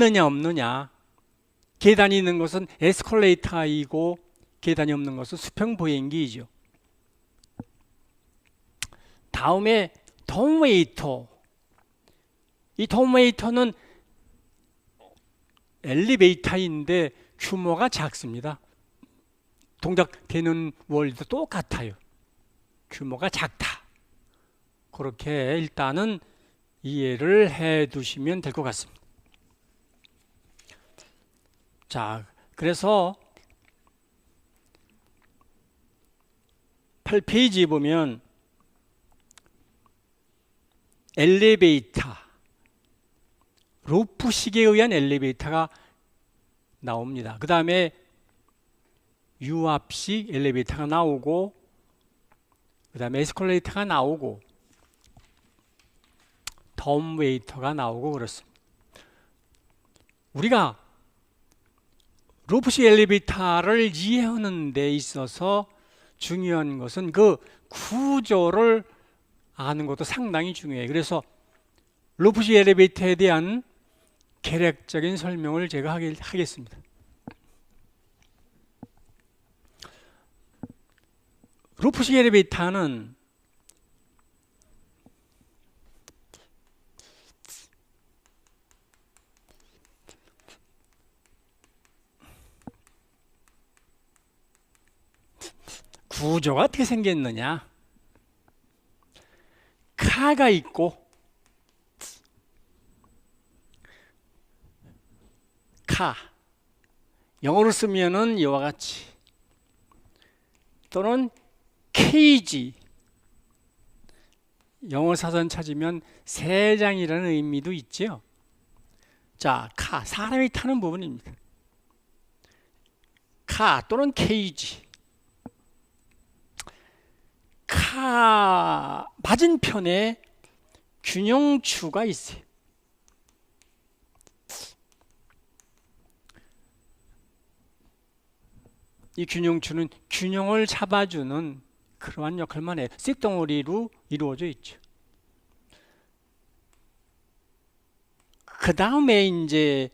있느냐 없느냐. 계단이 있는 것은 에스컬레이터이고 계단이 없는 것은 수평 보행기이죠. 다음에 톰웨이터. 이 톰웨이터는 엘리베이터인데 규모가 작습니다. 동작되는 원리도 똑같아요. 규모가 작다. 그렇게 일단은 이해를 해 두시면 될 것 같습니다. 자, 그래서 8페이지에 보면 엘리베이터, 로프식에 의한 엘리베이터가 나옵니다. 그 다음에 유압식 엘리베이터가 나오고, 그 다음에 에스컬레이터가 나오고, 덤웨이터가 나오고 그렇습니다. 우리가 로프식 엘리베이터를 이해하는 데 있어서 중요한 것은 그 구조를 아는 것도 상당히 중요해요. 그래서 로프식 엘리베이터에 대한 계략적인 설명을 제가 하겠습니다. 로프식 엘리베이터는 구조가 어떻게 생겼느냐? 카가 있고 카 영어로 쓰면은 이와 같이 또는 케이지 영어 사전 찾으면 세 장이라는 의미도 있지요. 자, 카 사람이 타는 부분입니다. 카 또는 케이지 카 맞은편에 균형추가 있어요. 이 균형추는 균형을 잡아주는 그러한 역할만 해요. 쇳덩어리로 이루어져 있죠. 그 다음에 이제